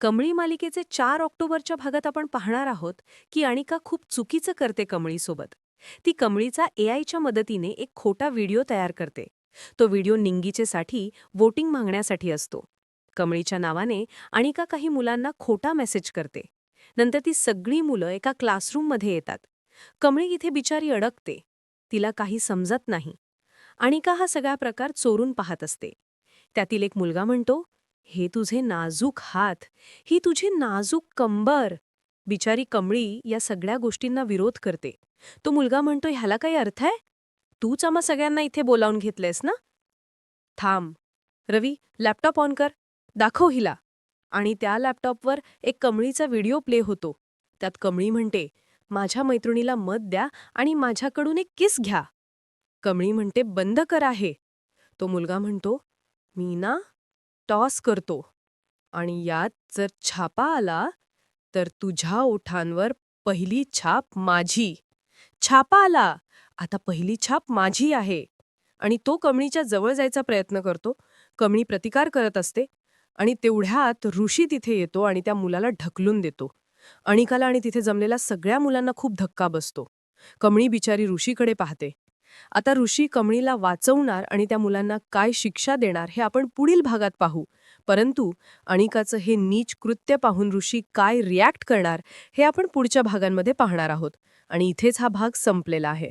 कमळी मालिकेचे चार ऑक्टोबरच्या भागात आपण पाहणार आहोत की अणिका खूप चुकीचं करते कमळीसोबत. ती कमळीचा एआयच्या मदतीने एक खोटा व्हिडिओ तयार करते. तो व्हिडिओ निंगीचेसाठी वोटिंग मागण्यासाठी असतो. कमळीच्या नावाने अणिका काही मुलांना खोटा मेसेज करते. नंतर ती सगळी मुलं एका क्लासरूममध्ये येतात. कमळी इथे बिचारी अडकते. तिला काही समजत नाही. अणिका हा सगळा प्रकार चोरून पाहत असते. त्यातील एक मुलगा म्हणतो हे तुझे नाजूक हात ही तुझी नाजूक कंबर. बिचारी कमळी या सगळ्या गोष्टींना विरोध करते. तो मुलगा म्हणतो ह्याला काही अर्थ आहे? तूच आम्हा सगळ्यांना इथे बोलावून घेतलेस ना? थांब. रवी लॅपटॉप ऑन कर. दाखव हिला. आणि त्या लॅपटॉपवर एक कमळीचा व्हिडिओ प्ले होतो. त्यात कमळी म्हणते माझ्या मैत्रिणीला मत द्या आणि माझ्याकडून एक किस घ्या. कमळी म्हणते बंद कर आहे. तो मुलगा म्हणतो मी ना टॉस करतो. आणि यात जर छापा आला तर तुझ्या ओठांवर पहिली छाप माझी. छापा आला! आता पहिली छाप माझी आहे. आणि तो कमळीच्या जवळ जायचा प्रयत्न करतो. कमळी प्रतिकार करत असते. आणि तेवढ्यात ऋषी तिथे येतो आणि त्या मुलाला ढकलून देतो. अणिकाला आणि तिथे जमलेल्या सगळ्या मुलांना खूप धक्का बसतो. कमळी बिचारी ऋषीकडे पाहते. आता ऋषी कमळीला वाचवणार आणि त्या मुलांना काय शिक्षा देणार हे आपण पुढील भागात पाहू. परंतु अणिकाचं हे नीच कृत्य पाहून ऋषी काय रिॲक्ट करणार हे आपण पुढच्या भागांमध्ये पाहणार आहोत. आणि इथेच हा भाग संपलेला आहे.